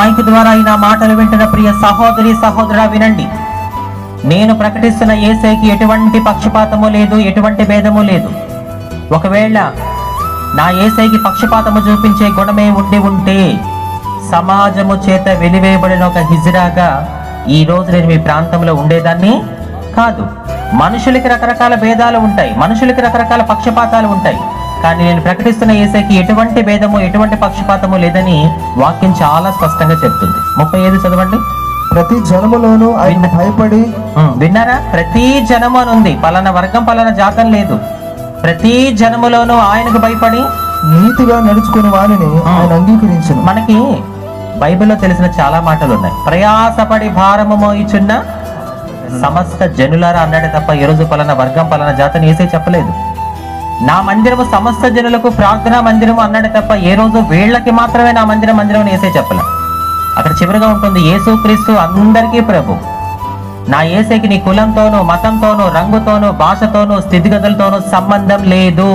Mic ద్వారా ఈ నా మాటలు వింటున్న ప్రియ సహోదరి సహోదరా వినండి. నేను ప్రకటిస్తున్న ఏసైకి ఎటువంటి పక్షపాతము లేదు ఎటువంటి భేదము లేదు. ఒకవేళ నా ఏసైకి పక్షపాతము చూపించే గుణమే ఉండి ఉంటే సమాజము చేత వెలివేయబడిన ఒక హిజిరాగా ఈ రోజు నేను మీ ప్రాంతంలో ఉండేదాన్ని కాదు. మనుషులకి రకరకాల భేదాలు ఉంటాయి మనుషులకి రకరకాల పక్షపాతాలు ఉంటాయి. కానీ నేను ప్రకటిస్తున్న ఏసైకి ఎటువంటి భేదము ఎటువంటి పక్షపాతము లేదని వాక్యం చాలా స్పష్టంగా చెప్తుంది. ముప్పై ఐదు చదవండి. ప్రతి జనములోనూ ఆయన భయపడి విన్నారా? ప్రతి జనము అని ఉంది. పలానా వర్గం పలానా జాతం లేదు. ప్రతి జనములోనూ ఆయనకు భయపడి నీతిగా నడుచుకుని వానిని ఆయన అంగీకరించను. మనకి బైబిల్లో తెలిసిన చాలా మాటలు ఉన్నాయి. ప్రయాసపడి భారము మోయిచున్న సమస్త జనులారా అన్నాడే తప్ప ఈ రోజు పలానా వర్గం పలానా జాతని వేసే చెప్పలేదు. నా మందిరము సమస్త జనులకు ప్రార్థనా మందిరము అన్నాడు తప్ప ఏ రోజు వీళ్ళకి మాత్రమే నా మందిరం మందిరం అని వేసే చెప్పలే. అక్కడ చివరిగా ఉంటుంది యేసు క్రీస్తు అందరికీ ప్రభు. నా ఏసేకి నీ కులంతోనూ మతంతోనూ రంగుతోనూ భాషతోనూ స్థితిగతులతోనూ సంబంధం లేదు.